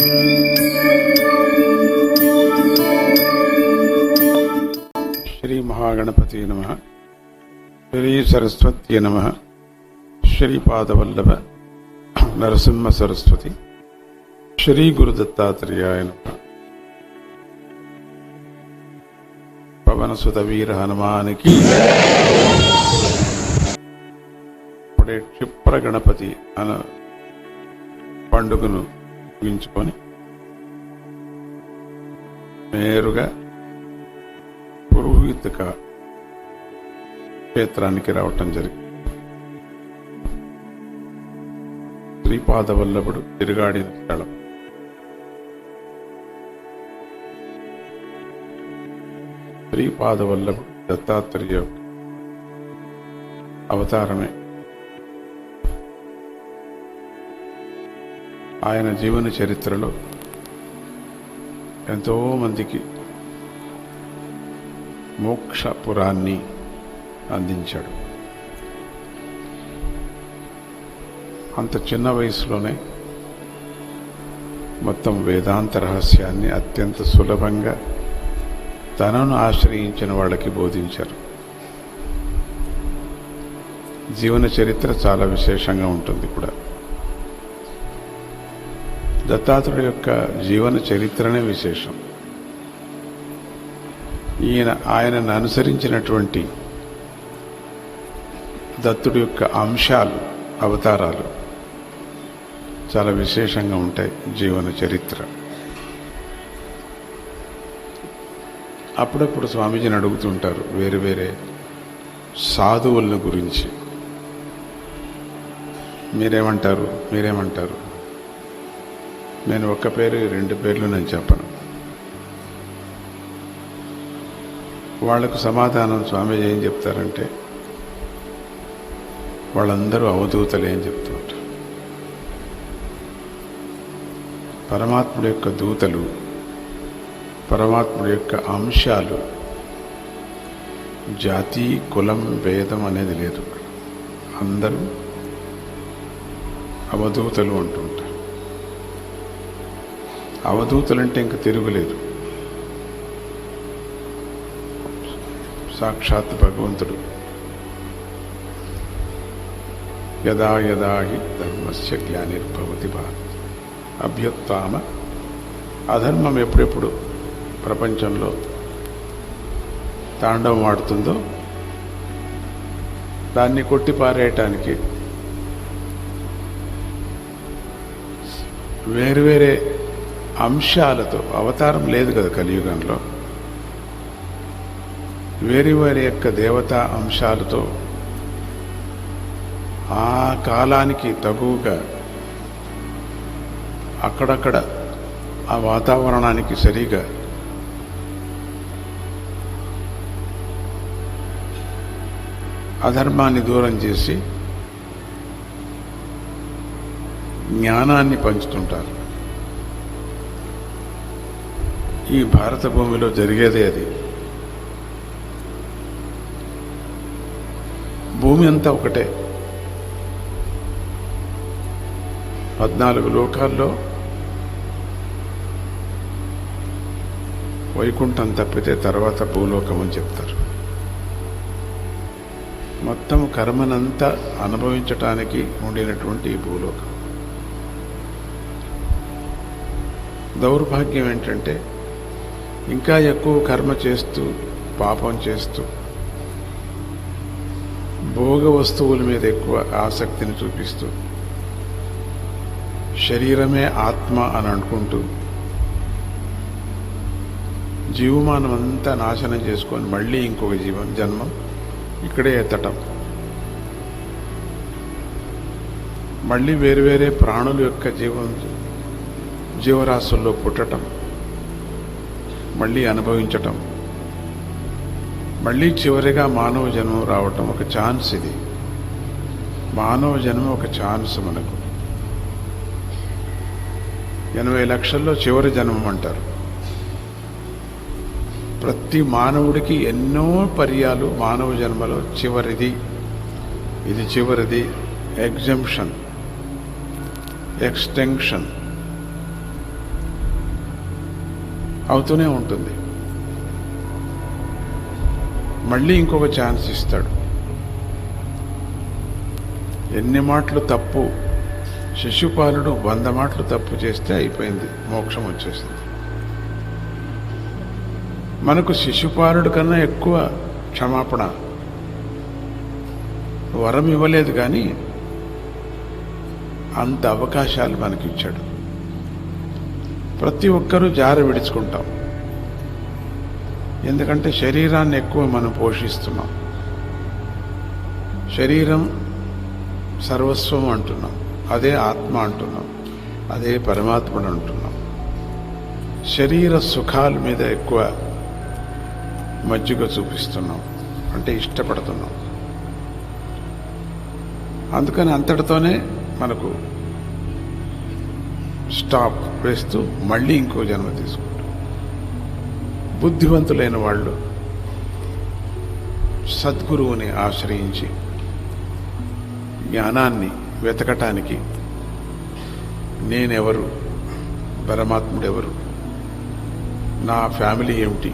శ్రీ మహాగణపతి నమ. శ్రీ సరస్వతి నమ. శ్రీపాదవల్లభ నరసింహ సరస్వతి. శ్రీ గురు దత్తాత్రేయాయ నమ. పవనసుత వీర హనుమానికి ఇప్పుడే క్షిప్ర గణపతి అన పండుగను మించుకొని నేరుగా పురోహితక క్షేత్రానికి రావటం జరిగింది. శ్రీపాదవల్లభుడు తిరుగాడిన స్థలం. శ్రీపాదవల్లభుడు దత్తాత్రేయ అవతారమే ఆయన జీవన చరిత్రలో ఎంతోమందికి మోక్షపురాన్ని అందించాడు. అంత చిన్న వయసులోనే మొత్తం వేదాంత రహస్యాన్ని అత్యంత సులభంగా తనను ఆశ్రయించిన వాళ్ళకి బోధించారు. జీవన చరిత్ర చాలా విశేషంగా ఉంటుంది కూడా. దత్తాత్రుడి యొక్క జీవన చరిత్రనే విశేషం. ఈయన ఆయనను అనుసరించినటువంటి దత్తుడి యొక్క అంశాలు అవతారాలు చాలా విశేషంగా ఉంటాయి జీవన చరిత్ర. అప్పుడప్పుడు స్వామీజీని అడుగుతుంటారు వేరే వేరే సాధువుల గురించి. మీరేమంటారు? మీరేమంటారు? నేను ఒక్క పేరు రెండు పేర్లు నేను చెప్పను. వాళ్ళకు సమాధానం స్వామీజీ ఏం చెప్తారంటే వాళ్ళందరూ అవధూతలే అని చెప్తుంటారు. పరమాత్ముడి యొక్క దూతలు పరమాత్ముడి యొక్క అంశాలు జాతి కులం భేదం అనేది లేదు. అందరూ అవధూతలు అంటుంటారు అవధూతులంటే ఇంక తిరుగులేదు. సాక్షాత్ భగవంతుడు. యదా యదా హి ధర్మస్య గ్లానిర్భవతి భారత్. అభ్యుత్తామ అధర్మం ఎప్పుడెప్పుడు ప్రపంచంలో తాండవం ఆడుతుందో దాన్ని కొట్టి పారేయటానికి వేరు వేరే అంశాలతో అవతారం లేదు కదా కలియుగంలో. వేరే వారి యొక్క దేవతా అంశాలతో ఆ కాలానికి తగువుగా అక్కడక్కడ ఆ వాతావరణానికి సరిగా అధర్మాన్ని దూరం చేసి జ్ఞానాన్ని పంచుతుంటారు. ఈ భారత భూమిలో జరిగేదే అది. భూమి అంతా ఒకటే. పద్నాలుగు లోకాల్లో వైకుంఠం తప్పితే తర్వాత భూలోకం అని చెప్తారు. మొత్తం కర్మనంతా అనుభవించటానికి ఉండినటువంటి ఈ భూలోకం. దౌర్భాగ్యం ఏంటంటే ఇంకా ఎక్కువ కర్మ చేస్తూ పాపం చేస్తూ భోగ వస్తువుల మీద ఎక్కువ ఆసక్తిని చూపిస్తూ శరీరమే ఆత్మ అని అనుకుంటూ జీవమానం అంతా నాశనం చేసుకొని మళ్ళీ ఇంకొక జీవం జన్మం ఇక్కడే ఎత్తటం. మళ్ళీ వేరు వేరే ప్రాణుల యొక్క జీవం జీవరాశుల్లో పుట్టటం. మళ్ళీ అనుభవించటం. మళ్ళీ చివరిగా మానవ జన్మం రావటం ఒక ఛాన్స్ ఇది. మానవ జన్మ ఒక ఛాన్స్ మనకు. ఎనభై లక్షల్లో చివరి జన్మం అంటారు. ప్రతి మానవుడికి ఎన్నో పర్యాలు మానవ జన్మలో చివరిది. ఇది చివరిది. ఎగ్జంప్షన్. ఎక్స్టెన్షన్. అవుతూనే ఉంటుంది. మళ్ళీ ఇంకొక ఛాన్స్ ఇస్తాడు. ఎన్ని మాటలు తప్పు? శిశుపాలుడు వంద మాటలు తప్పు చేస్తే అయిపోయింది. మోక్షం వచ్చేసింది. మనకు శిశుపాలుడు కన్నా ఎక్కువ క్షమాపణ. వరం ఇవ్వలేదు కానీ అంత అవకాశాలు మనకిచ్చాడు. ప్రతి ఒక్కరూ జార విడుచుకుంటాం. ఎందుకంటే శరీరాన్ని ఎక్కువ మనం పోషిస్తున్నాం. శరీరం సర్వస్వం అంటున్నాం. అదే ఆత్మ అంటున్నాం. అదే పరమాత్మను అంటున్నాం. శరీర సుఖాల మీద ఎక్కువ మజ్జిగ చూపిస్తున్నాం. అంటే ఇష్టపడుతున్నాం. అందుకని అంతటితోనే మనకు స్టాప్ వేస్తూ మళ్ళీ ఇంకో జన్మ తీసుకుంటారు బుద్ధివంతులైన వాళ్ళు సద్గురువుని ఆశ్రయించి జ్ఞానాన్ని వెతకటానికి నేనెవరు పరమాత్ముడెవరు నా ఫ్యామిలీ ఏమిటి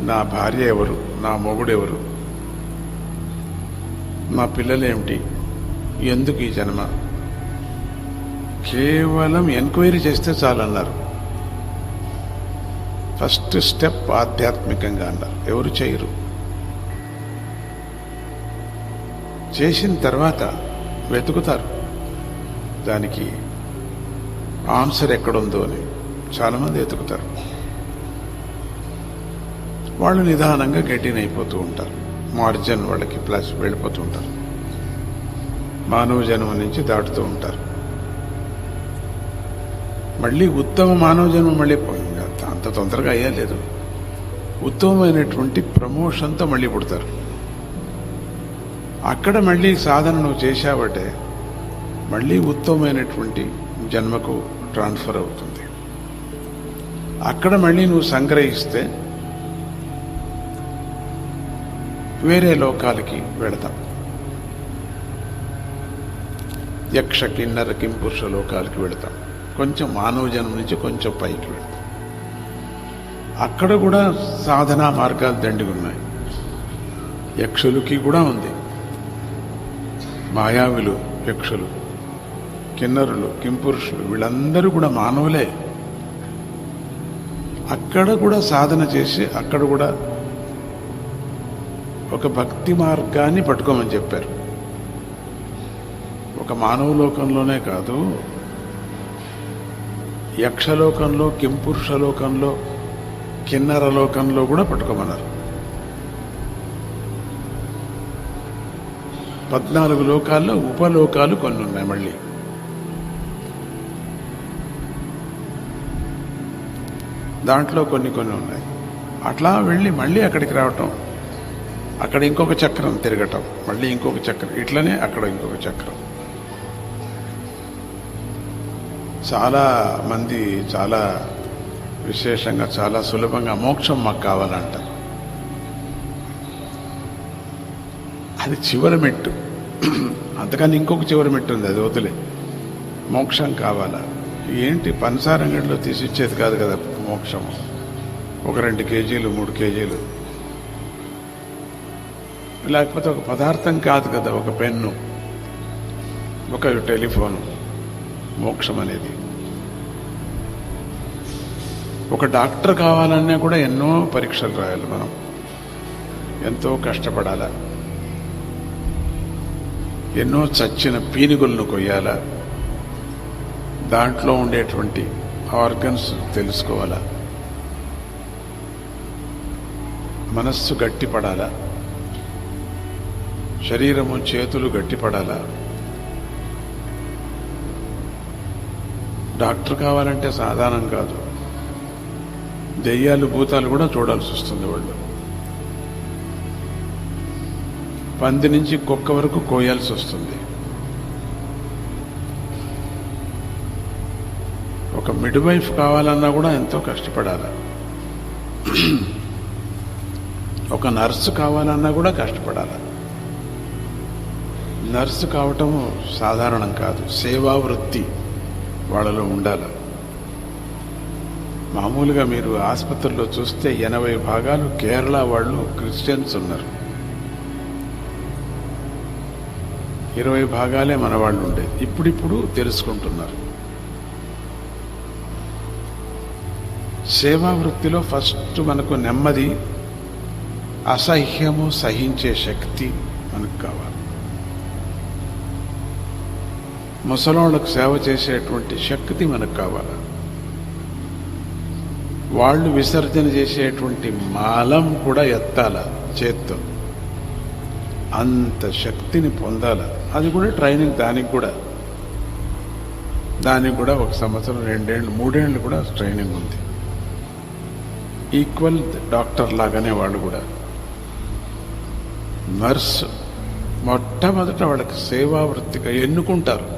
నా భార్య ఎవరు నా మొగుడెవరు నా పిల్లలేమిటి ఎందుకు ఈ జన్మ? కేవలం ఎంక్వైరీ చేస్తే చాలన్నారు. ఫస్ట్ స్టెప్ ఆధ్యాత్మికంగా అన్నారు. ఎవరు చేయరు. చేసిన తర్వాత వెతుకుతారు. దానికి ఆన్సర్ ఎక్కడుందో అని చాలామంది వెతుకుతారు. వాళ్ళు నిదానంగా గెటిన్ అయిపోతూ ఉంటారు. మార్జన్ వాళ్ళకి ప్లస్ వెళ్ళిపోతూ ఉంటారు. మానవ జన్మ నుంచి దాటుతూ ఉంటారు. మళ్ళీ ఉత్తమ మానవ జన్మ మళ్ళీ పోయింది అంత తొందరగా అయ్యలేదు ఉత్తమమైనటువంటి ప్రమోషన్తో మళ్ళీ పుడతారు. అక్కడ మళ్ళీ సాధన నువ్వు చేశావంటే మళ్ళీ ఉత్తమమైనటువంటి జన్మకు ట్రాన్స్ఫర్ అవుతుంది. అక్కడ మళ్ళీ నువ్వు సంగ్రహిస్తే వేరే లోకాలకి వెళతాం. యక్ష కిన్నర కింపురుష లోకాలకి వెళతాం. కొంచెం మానవ జన్మ నుంచి కొంచెం పైకి వెళతాం అక్కడ కూడా సాధనా మార్గాలు దండిగా ఉన్నాయి యక్షులకి కూడా ఉంది. మాయావులు యక్షులు కిన్నరులు కింపురుషులు వీళ్ళందరూ కూడా మానవులే. అక్కడ కూడా సాధన చేసి అక్కడ కూడా ఒక భక్తి మార్గాన్ని పట్టుకోమని చెప్పారు. ఒక మానవ లోకంలోనే కాదు యక్షలోకంలో కింపురుష లోకంలో కిన్నర లోకంలో కూడా పట్టుకోమన్నారు. పద్నాలుగు లోకాల్లో ఉపలోకాలు కొన్ని ఉన్నాయి మళ్ళీ. దాంట్లో కొన్ని కొన్ని ఉన్నాయి. అట్లా వెళ్ళి మళ్ళీ అక్కడికి రావటం అక్కడ ఇంకొక చక్రం తిరగటం మళ్ళీ ఇంకొక చక్రం ఇట్లనే అక్కడ ఇంకొక చక్రం. చాలా మంది చాలా విశేషంగా చాలా సులభంగా మోక్షం మాకు కావాలంటారు అది చివరి మెట్టు. అంతకని ఇంకొక చివరి మెట్టు ఉంది అది వదిలే. మోక్షం కావాలా? ఏంటి పంచారంగడిలో తీసిచ్చేది కాదు కదా మోక్షం? ఒక రెండు కేజీలు మూడు కేజీలు. లేకపోతే ఒక పదార్థం కాదు కదా ఒక పెన్ను ఒక టెలిఫోను. మోక్షం అనేది. ఒక డాక్టర్ కావాలన్నా కూడా ఎన్నో పరీక్షలు రాయాలి మనం. ఎంతో కష్టపడాలా. ఎన్నో చచ్చిన పీనుగులను కొయ్యాలా. దాంట్లో ఉండేటువంటి ఆర్గన్స్ తెలుసుకోవాలా. మనస్సు గట్టిపడాలా. శరీరము చేతులు గట్టిపడాలా. డాక్టర్ కావాలంటే సాధారణం కాదు. దెయ్యాలు భూతాలు కూడా చూడాల్సి వస్తుంది వాళ్ళు. పంది నుంచి కుక్క వరకు కోయాల్సి వస్తుంది. ఒక మిడ్ వైఫ్ కావాలన్నా కూడా ఎంతో కష్టపడాలి. ఒక నర్సు కావాలన్నా కూడా కష్టపడాలి. నర్సు కావటం సాధారణం కాదు. సేవా వృత్తి వాళ్ళలో ఉండాలి. మామూలుగా మీరు ఆసుపత్రిలో చూస్తే ఎనభై భాగాలు కేరళ వాళ్ళు క్రిస్టియన్స్ ఉన్నారు. ఇరవై భాగాలే మన వాళ్ళు ఉండేది ఇప్పుడిప్పుడు తెలుసుకుంటున్నారు. సేవా వృత్తిలో ఫస్ట్ మనకు నెమ్మది అసహ్యము సహించే శక్తి మనకు కావాలి. ముసలోళ్ళకు సేవ చేసేటువంటి శక్తి మనకు కావాలి? వాళ్ళు విసర్జన చేసేటువంటి మాలం కూడా ఎత్తాల చేత్తో? అంత శక్తిని పొందాల? అది కూడా ట్రైనింగ్ దానికి కూడా. దానికి కూడా ఒక సంవత్సరం రెండేళ్ళు మూడేళ్ళు కూడా ట్రైనింగ్ ఉంది. ఈక్వల్ డాక్టర్ లాగానే వాళ్ళు కూడా. నర్స్ మొట్టమొదట వాళ్ళకి సేవా వృత్తిగా ఎన్నుకుంటారు.